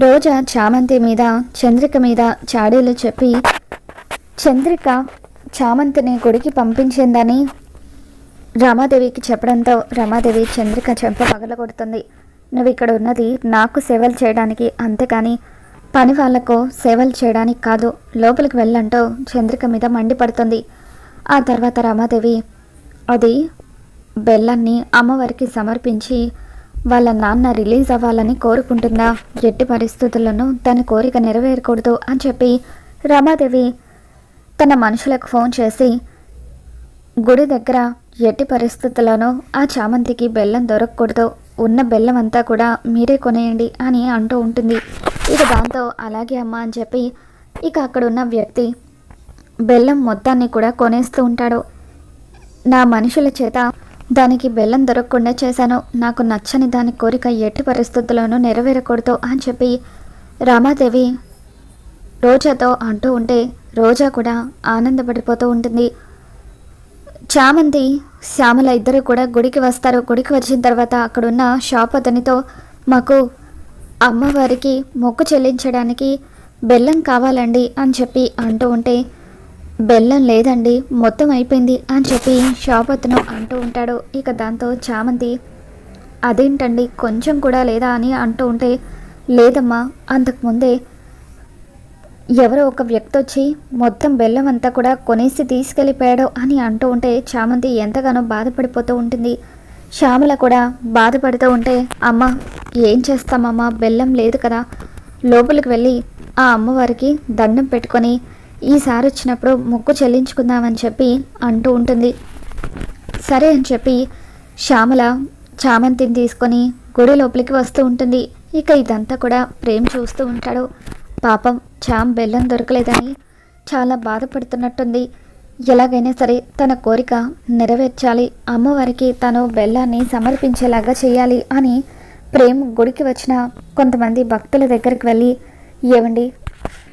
రోజా చామంతి మీద చంద్రిక మీద చాడీలు చెప్పి చంద్రిక చామంతిని గుడికి పంపించిందని రమాదేవికి చెప్పడంతో రమాదేవి చంద్రిక చెంప పగలగొడుతుంది. నువ్వు ఇక్కడ ఉన్నది నాకు సేవలు చేయడానికి అంతేకాని పని వాళ్ళకు సేవలు చేయడానికి కాదు. లోపలికి వెళ్ళంటూ చంద్రిక మీద మండిపడుతుంది. ఆ తర్వాత రమాదేవి అది బెల్లాన్ని అమ్మవారికి సమర్పించి వాళ్ళ నాన్న రిలీజ్ అవ్వాలని కోరుకుంటుందా ఎట్టి పరిస్థితుల్లోనూ తన కోరిక నెరవేరకూడదు అని చెప్పి రమాదేవి తన మనుషులకు ఫోన్ చేసి గుడి దగ్గర ఎట్టి పరిస్థితుల్లోనూ ఆ చామంతికి బెల్లం దొరకకూడదు. ఉన్న బెల్లం అంతా కూడా మీరే కొనేయండి అని అంటూ ఉంటుంది. ఇక దాంతో అలాగే అమ్మ అని చెప్పి ఇక అక్కడ ఉన్న వ్యక్తి బెల్లం మొత్తాన్ని కూడా కొనేస్తూ ఉంటాడు. నా మనుషుల చేత దానికి బెల్లం దొరకకుండా చేశాను. నాకు నచ్చని దాని కోరిక ఎట్టి పరిస్థితుల్లోనూ నెరవేరకూడదు అని చెప్పి రామాదేవి రోజాతో అంటూ ఉంటే రోజా కూడా ఆనందపడిపోతూ ఉంటుంది. చామంతి శ్యామల ఇద్దరు కూడా గుడికి వస్తారు. గుడికి వచ్చిన తర్వాత అక్కడున్న షాప్ అతనితో మాకు అమ్మవారికి మొక్కు చెల్లించడానికి బెల్లం కావాలండి అని చెప్పి అంటూ ఉంటే బెల్లం లేదండి మొత్తం అయిపోయింది అని చెప్పి షాప్ అతను అంటూ ఉంటాడు. ఇక దాంతో చామంతి అదేంటండి కొంచెం కూడా లేదా అని అంటూ ఉంటే లేదమ్మా అంతకుముందే ఎవరో ఒక వ్యక్తి వచ్చి మొత్తం బెల్లం అంతా కూడా కొనేసి తీసుకెళ్ళిపోయాడు అని అంటూ ఉంటే చామంతి ఎంతగానో బాధపడిపోతూ ఉంటుంది. శ్యామల కూడా బాధపడుతూ ఉంటే అమ్మ ఏం చేస్తామమ్మా బెల్లం లేదు కదా. లోపలికి వెళ్ళి ఆ అమ్మవారికి దండం పెట్టుకొని ఈసారి వచ్చినప్పుడు మొక్కు చెల్లించుకుందామని చెప్పి అంటూ ఉంటుంది. సరే అని చెప్పి శ్యామల చామంతిని తీసుకొని గుడి లోపలికి వస్తూ ఉంటుంది. ఇక ఇదంతా కూడా ప్రేమ్ చూస్తూ ఉంటాడు. పాపం చామ్ బెల్లం దొరకలేదని చాలా బాధపడుతున్నట్టుంది. ఎలాగైనా సరే తన కోరిక నెరవేర్చాలి. అమ్మవారికి తను బెల్లాన్ని సమర్పించేలాగా చేయాలి అని ప్రేమ్ గుడికి వచ్చిన కొంతమంది భక్తుల దగ్గరికి వెళ్ళి ఏమండి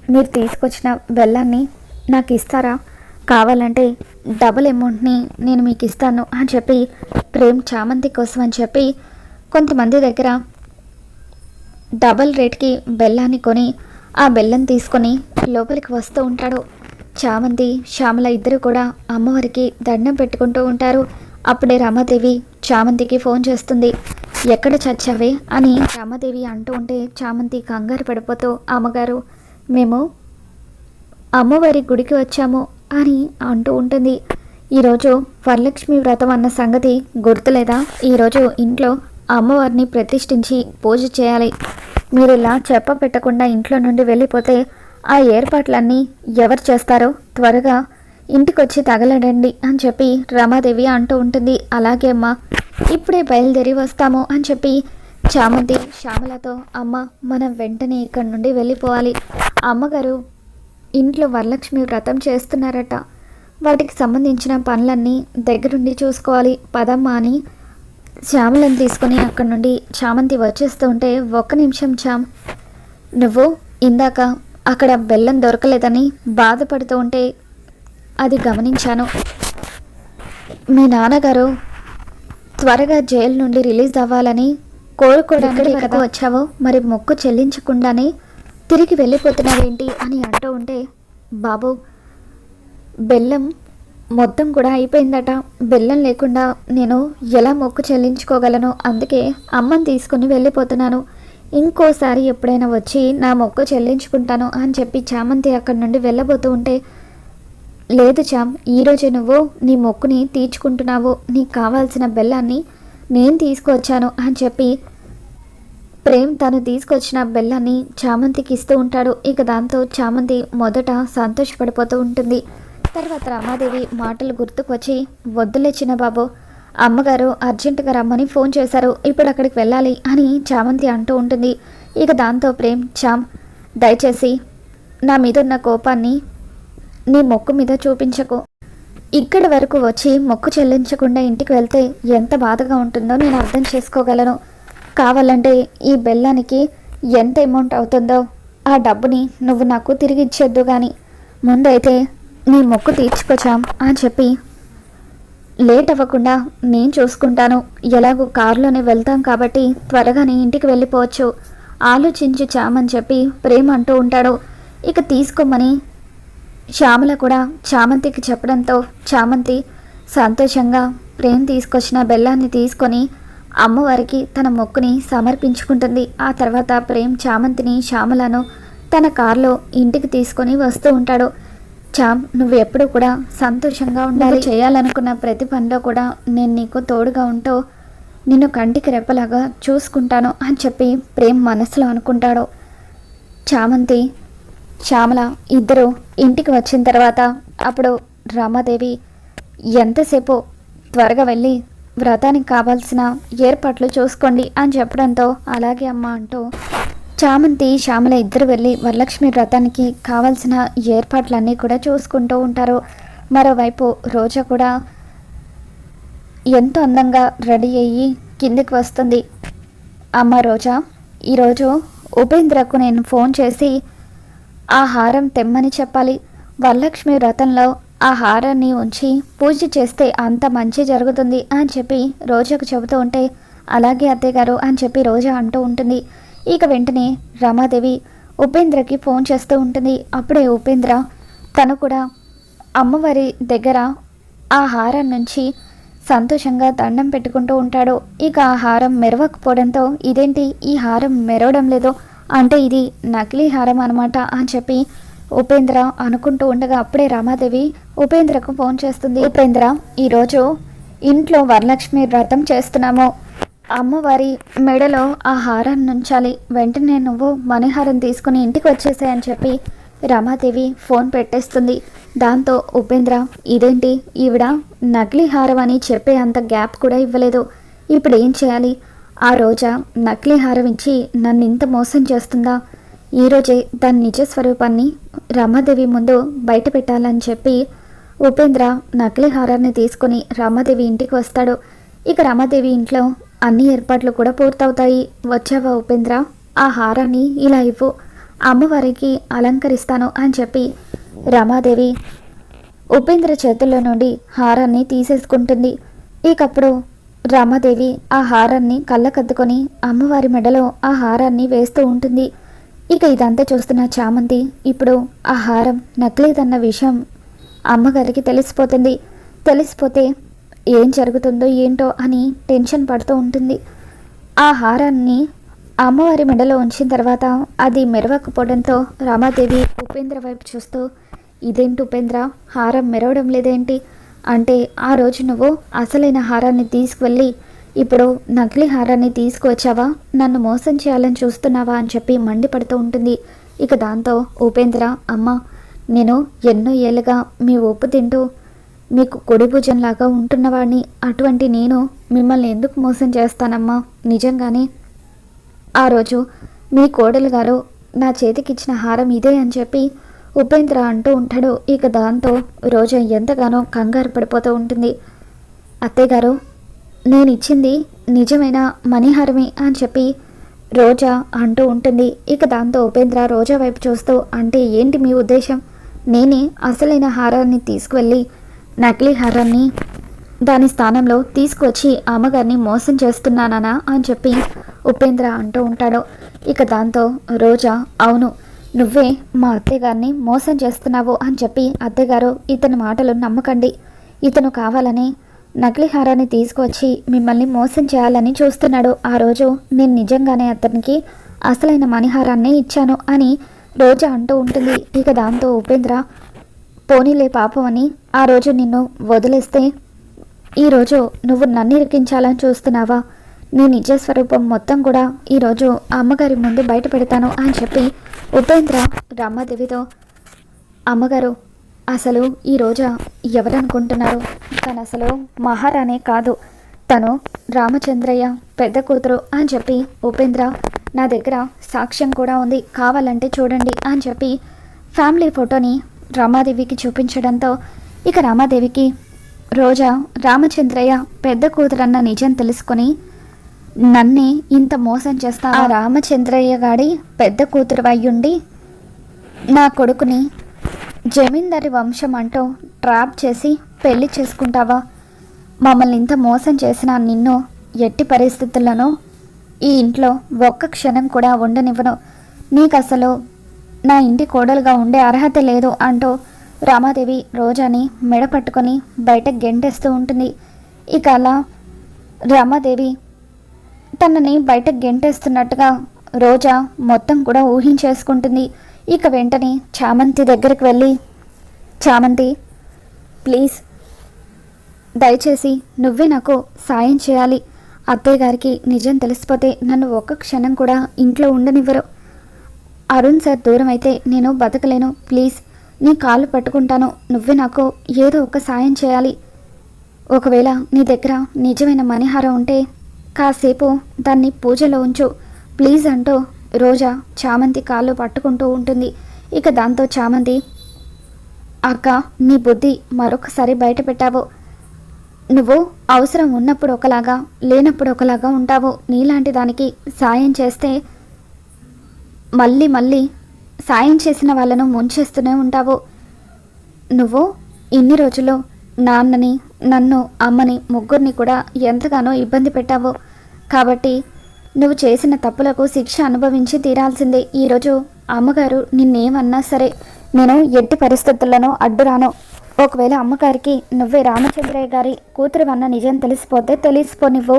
మీరు తీసుకొచ్చిన బెల్లాన్ని నాకు ఇస్తారా? కావాలంటే డబుల్ అమౌంట్ని నేను మీకు ఇస్తాను అని చెప్పి ప్రేమ్ చామంతి కోసం అని చెప్పి కొంతమంది దగ్గర డబల్ రేట్కి బెల్లాన్ని కొని ఆ బెల్లం తీసుకొని లోపలికి వస్తూ ఉంటాడు. చామంతి శ్యామల ఇద్దరు కూడా అమ్మవారికి దండం పెట్టుకుంటూ ఉంటారు. అప్పుడే రమాదేవి చామంతికి ఫోన్ చేస్తుంది. ఎక్కడ చచ్చావే? అని రమాదేవి అంటూ ఉంటే చామంతి కంగారు పడిపోతూ అమ్మగారు మేము అమ్మవారి గుడికి వచ్చాము అని అంటూ ఉంటుంది. ఈరోజు వరలక్ష్మి వ్రతం అన్న సంగతి గుర్తులేదా? ఈరోజు ఇంట్లో అమ్మవారిని ప్రతిష్ఠించి పూజ చేయాలి. మీరు ఇలా చెప్ప పెట్టకుండా ఇంట్లో నుండి వెళ్ళిపోతే ఆ ఏర్పాట్లన్నీ ఎవరు చేస్తారో త్వరగా ఇంటికొచ్చి తగలడండి అని చెప్పి రమాదేవి అంటూ ఉంటుంది. అలాగే అమ్మ ఇప్పుడే బయలుదేరి వస్తాము అని చెప్పి చామంతి శ్యామలతో అమ్మ మనం వెంటనే ఇక్కడి నుండి వెళ్ళిపోవాలి. అమ్మగారు ఇంట్లో వరలక్ష్మి వ్రతం చేస్తున్నారట. వాటికి సంబంధించిన పనులన్నీ దగ్గరుండి చూసుకోవాలి. పదమ్మ అని శ్యామలను తీసుకొని అక్కడి నుండి చామంతి వచ్చేస్తూ ఉంటే ఒక్క నిమిషం చామ్ నువ్వు ఇందాక అక్కడ బెల్లం దొరకలేదని బాధపడుతూ ఉంటే అది గమనించాను. మీ నాన్నగారు త్వరగా జైలు నుండి రిలీజ్ అవ్వాలని కోరుకోవడానికి కదా? వచ్చావో మరి మొక్కు చెల్లించకుండానే తిరిగి వెళ్ళిపోతున్నావేంటి అని అంటూ ఉంటే బాబు బెల్లం మొత్తం కూడా అయిపోయిందట. బెల్లం లేకుండా నేను ఎలా మొక్కు చెల్లించుకోగలను? అందుకే అమ్మని తీసుకుని వెళ్ళిపోతున్నాను. ఇంకోసారి ఎప్పుడైనా వచ్చి నా మొక్కు చెల్లించుకుంటాను అని చెప్పి చామంతి అక్కడి నుండి వెళ్ళబోతూ ఉంటే లేదు చామ్ ఈరోజు నువ్వు నీ మొక్కుని తీర్చుకుంటున్నావు. నీకు కావాల్సిన బెల్లాన్ని నేను తీసుకువచ్చాను అని చెప్పి ప్రేమ్ తను తీసుకొచ్చిన బెల్లాన్ని చామంతికి ఇస్తూ ఉంటాడు. ఇక దాంతో చామంతి మొదట సంతోషపడిపోతూ ఉంటుంది. తర్వాత రమాదేవి మాటలు గుర్తుకొచ్చి వద్దులే చిన్న బాబు అమ్మగారు అర్జెంటుగా రమ్మని ఫోన్ చేశారు. ఇప్పుడు అక్కడికి వెళ్ళాలి అని చామంతి అంటూ ఉంటుంది. ఇక దాంతో ప్రేమ్ చామ్ దయచేసి నా మీద ఉన్న కోపాన్ని నీ మొక్కు మీద చూపించకు. ఇక్కడి వరకు వచ్చి మొక్కు చెల్లించకుండా ఇంటికి వెళ్తే ఎంత బాధగా ఉంటుందో నేను అర్థం చేసుకోగలను. కావాలంటే ఈ బెల్లానికి ఎంత అమౌంట్ అవుతుందో ఆ డబ్బుని నువ్వు నాకు తిరిగి ఇచ్చేద్దు కానీ ముందైతే నీ మొక్కు తీర్చుకొచ్చాం అని చెప్పి లేట్ అవ్వకుండా నేను చూసుకుంటాను. ఎలాగో కారులోనే వెళ్తాం కాబట్టి త్వరగానే ఇంటికి వెళ్ళిపోవచ్చు. ఆలోచించి చామని చెప్పి ప్రేమ అంటూ ఉంటాడు. ఇక తీసుకోమని శ్యామల కూడా చామంతికి చెప్పడంతో చామంతి సంతోషంగా ప్రేమ్ తీసుకొచ్చిన బెల్లాన్ని తీసుకొని అమ్మవారికి తన మొక్కుని సమర్పించుకుంటుంది. ఆ తర్వాత ప్రేమ్ చామంతిని శ్యామలను తన కారులో ఇంటికి తీసుకొని వస్తూ ఉంటాడు. చామ్ నువ్వు ఎప్పుడు కూడా సంతోషంగా ఉండాలి. చేయాలనుకున్న ప్రతి పనిలో కూడా నేను నీకు తోడుగా ఉంటూ నిన్ను కంటికి రెప్పలాగా చూసుకుంటాను అని చెప్పి ప్రేమ్ మనసులో అనుకుంటాడు. చామంతి శ్యామల ఇద్దరు ఇంటికి వచ్చిన తర్వాత అప్పుడు రామాదేవి ఎంతసేపు త్వరగా వెళ్ళి వ్రతానికి కావాల్సిన ఏర్పాట్లు చూసుకోండి అని చెప్పడంతో అలాగే అమ్మ అంటూ చామంతి శ్యామల ఇద్దరు వెళ్ళి వరలక్ష్మి వ్రతానికి కావాల్సిన ఏర్పాట్లన్నీ కూడా చూసుకుంటూ ఉంటారు. మరోవైపు రోజా కూడా ఎంతో అందంగా రెడీ అయ్యి కిందికి వస్తుంది. అమ్మ రోజా ఈరోజు ఉపేంద్రకు నేను ఫోన్ చేసి ఆ హారం తెమ్మని చెప్పాలి. వరలక్ష్మి వ్రతంలో ఆ హారాన్ని ఉంచి పూజ చేస్తే అంత మంచి జరుగుతుంది అని చెప్పి రోజాకు చెబుతూ ఉంటే అలాగే అత్తయ్య గారు అని చెప్పి రోజా అంటూ ఉంటుంది. ఇక వెంటనే రమాదేవి ఉపేంద్రకి ఫోన్ చేస్తూ ఉంటుంది. అప్పుడే ఉపేంద్ర తను కూడా అమ్మవారి దగ్గర ఆ హారం నుంచి సంతోషంగా దండం పెట్టుకుంటూ ఉంటాడు. ఇక ఆ హారం మెరవకపోవడంతో ఇదేంటి? ఈ హారం మెరవడం లేదు. అంటే ఇది నకిలీ హారం అనమాట అని చెప్పి ఉపేంద్ర అనుకుంటూ ఉండగా అప్పుడే రామాదేవి ఉపేంద్రకు ఫోన్ చేస్తుంది. ఉపేంద్ర ఈరోజు ఇంట్లో వరలక్ష్మి వ్రతం చేస్తున్నాము. అమ్మవారి మెడలో ఆ హారాన్ని ఉంచాలి వెంటనే నువ్వు మణిహారం తీసుకుని ఇంటికి వచ్చేసాయని చెప్పి రమాదేవి ఫోన్ పెట్టేస్తుంది. దాంతో ఉపేంద్ర ఇదేంటి? ఈవిడ నకిలీ హారం అని చెప్పే అంత గ్యాప్ కూడా ఇవ్వలేదు. ఇప్పుడు ఏం చేయాలి? ఆ రోజా నకిలీ హారం ఇచ్చి నన్ను ఇంత మోసం చేస్తుందా? ఈరోజే దాని నిజ స్వరూపాన్ని రమాదేవి ముందు బయట పెట్టాలని చెప్పి ఉపేంద్ర నకిలీ హారాన్ని తీసుకొని రమాదేవి ఇంటికి వస్తాడు. ఇక రమాదేవి ఇంట్లో అన్ని ఏర్పాట్లు కూడా పూర్తవుతాయి. వచ్చావా ఉపేంద్ర? ఆ హారాన్ని ఇలా ఇవ్వు. అమ్మవారికి అలంకరిస్తాను అని చెప్పి రమాదేవి ఉపేంద్ర చేతుల్లో నుండి హారాన్ని తీసేసుకుంటుంది. ఇకప్పుడు రామాదేవి ఆ హారాన్ని కళ్ళకద్దుకొని అమ్మవారి మెడలో ఆ హారాన్ని వేస్తూ ఉంటుంది. ఇక ఇదంతా చూస్తున్న చామంతి ఇప్పుడు ఆ హారం నకిలీదన్న విషయం అమ్మగారికి తెలిసిపోతుంది. తెలిసిపోతే ఏం జరుగుతుందో ఏంటో అని టెన్షన్ పడుతూ ఉంటుంది. ఆ హారాన్ని అమ్మవారి మెడలో ఉంచిన తర్వాత అది మెరవకపోవడంతో రామాదేవి ఉపేంద్ర వైపు చూస్తూ ఇదేంటి ఉపేంద్ర? హారం మెరవడం లేదేంటి? అంటే ఆ రోజు నువ్వు అసలైన హారాన్ని తీసుకువెళ్ళి ఇప్పుడు నకిలీ హారాన్ని తీసుకువచ్చావా? నన్ను మోసం చేయాలని చూస్తున్నావా అని చెప్పి మండిపడుతూ ఉంటుంది. ఇక దాంతో ఉపేంద్ర అమ్మ నేను ఎన్నో ఏళ్ళుగా మీ ఒప్పు తింటూ మీకు కొడి భుజంలాగా ఉంటున్నవాడిని అటువంటి నేను మిమ్మల్ని ఎందుకు మోసం చేస్తానమ్మా? నిజంగానే ఆ రోజు మీ కోడలు గారు నా చేతికిచ్చిన హారం ఇదే అని చెప్పి ఉపేంద్ర అంటూ ఉంటాడు. ఇక దాంతో రోజా ఎంతగానో కంగారు పడిపోతూ ఉంటుంది. అత్తయ్య గారు నేను ఇచ్చింది నిజమైన మణిహారమే అని చెప్పి రోజా అంటూ ఉంటుంది. ఇక దాంతో ఉపేంద్ర రోజా వైపు చూస్తూ అంటే ఏంటి మీ ఉద్దేశం? నేనే అసలైన హారాన్ని తీసుకువెళ్ళి నకిలీ హారాన్ని దాని స్థానంలో తీసుకొచ్చి అమ్మగారిని మోసం చేస్తున్నానా అని చెప్పి ఉపేంద్ర అంటూ ఉంటాడు. ఇక దాంతో రోజా అవును నువ్వే మా అత్తయ్యగారిని మోసం చేస్తున్నావు అని చెప్పి అత్తయ్యగారు ఇతని మాటలు నమ్మకండి. ఇతను కావాలని నకిలీ హారాన్ని తీసుకొచ్చి మిమ్మల్ని మోసం చేయాలని చూస్తున్నాడు. ఆ రోజు నేను నిజంగానే అతనికి అసలైన మణిహారాన్ని ఇచ్చాను అని రోజా అంటూ ఉంటుంది. ఇక దాంతో ఉపేంద్ర పోనీలే పాపం అని ఆ రోజు నిన్ను వదిలేస్తే ఈరోజు నువ్వు నన్ను ఇరికించాలని చూస్తున్నావా? నీ నిజ స్వరూపం మొత్తం కూడా ఈరోజు అమ్మగారి ముందు బయట పెడతాను అని చెప్పి ఉపేంద్ర రమ్మదేవితో అమ్మగారు అసలు ఈ రోజు ఎవరనుకుంటున్నారు? తను అసలు మహారాణే కాదు. తను రామచంద్రయ్య పెద్ద కూతురు అని చెప్పి ఉపేంద్ర నా దగ్గర సాక్ష్యం కూడా ఉంది. కావాలంటే చూడండి అని చెప్పి ఫ్యామిలీ ఫోటోని రామాదేవికి చూపించడంతో ఇక రామాదేవికి రోజా రామచంద్రయ్య పెద్ద కూతురన్న నిజం తెలుసుకొని నన్నే ఇంత మోసం చేస్తా ఆ రామచంద్రయ్య గాడి పెద్ద కూతురు అయ్యుండి నా కొడుకుని జమీందారి వంశం అంటూ ట్రాప్ చేసి పెళ్ళి చేసుకుంటావా? మమ్మల్ని ఇంత మోసం చేసిన నిన్ను ఎట్టి పరిస్థితుల్లోనో ఈ ఇంట్లో ఒక్క క్షణం కూడా ఉండనివ్వను. నీకు అసలు నా ఇంటి కోడలుగా ఉండే అర్హత లేదు అంటూ రామాదేవి రోజాని మెడ పట్టుకొని బయట గెంటేస్తూ ఉంటుంది. ఇక అలా రామాదేవి తనని బయట గెంటేస్తున్నట్టుగా రోజా మొత్తం కూడా ఊహించేసుకుంటుంది. ఇక వెంటనే చామంతి దగ్గరికి వెళ్ళి చామంతి ప్లీజ్ దయచేసి నువ్వే నాకు సాయం చేయాలి. అత్తయ్య గారికి నిజం తెలిసిపోతే నన్ను ఒక్క క్షణం కూడా ఇంట్లో ఉండనివ్వరు. అరుణ్ సార్ దూరం అయితే నేను బతకలేను. ప్లీజ్ నీ కాళ్ళు పట్టుకుంటాను. నువ్వే నాకు ఏదో ఒక సాయం చేయాలి. ఒకవేళ నీ దగ్గర నిజమైన మణిహారం ఉంటే కాసేపు దాన్ని పూజలో ఉంచు. ప్లీజ్ అంటూ రోజా చామంతి కాళ్ళు పట్టుకుంటూ ఉంటుంది. ఇక దాంతో చామంతి అక్క నీ బుద్ధి మరొకసారి బయట పెట్టావు. నువ్వు అవసరం ఉన్నప్పుడు ఒకలాగా లేనప్పుడు ఒకలాగా ఉంటావు. నీలాంటి దానికి సాయం చేస్తే మళ్ళీ మళ్ళీ సాయం చేసిన వాళ్ళను ముంచేస్తూనే ఉంటావు. నువ్వు ఇన్ని రోజులు నాన్నని నన్ను అమ్మని ముగ్గురిని కూడా ఎంతగానో ఇబ్బంది పెట్టావు. కాబట్టి నువ్వు చేసిన తప్పులకు శిక్ష అనుభవించి తీరాల్సిందే. ఈరోజు అమ్మగారు నిన్నేమన్నా సరే నేను ఎట్టి పరిస్థితులను అడ్డురాను. ఒకవేళ అమ్మగారికి నువ్వే రామచంద్రయ్య గారి కూతురు అన్న నిజం తెలిసిపోతే తెలిసిపోనివ్వు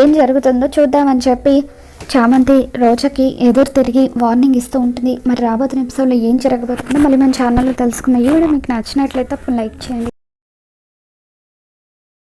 ఏం జరుగుతుందో చూద్దామని చెప్పి చామంతి రోజాకి ఎదురు తిరిగి వార్నింగ్ ఇస్తూ ఉంటుంది. మరి రాబోతున్న ఎపిసోడ్లో ఏం జరగబోతుందో మళ్ళీ మన ఛానల్లో తెలుసుకున్న ఈ వీడియో మీకు నచ్చినట్లయితే అప్పుడు లైక్ చేయండి.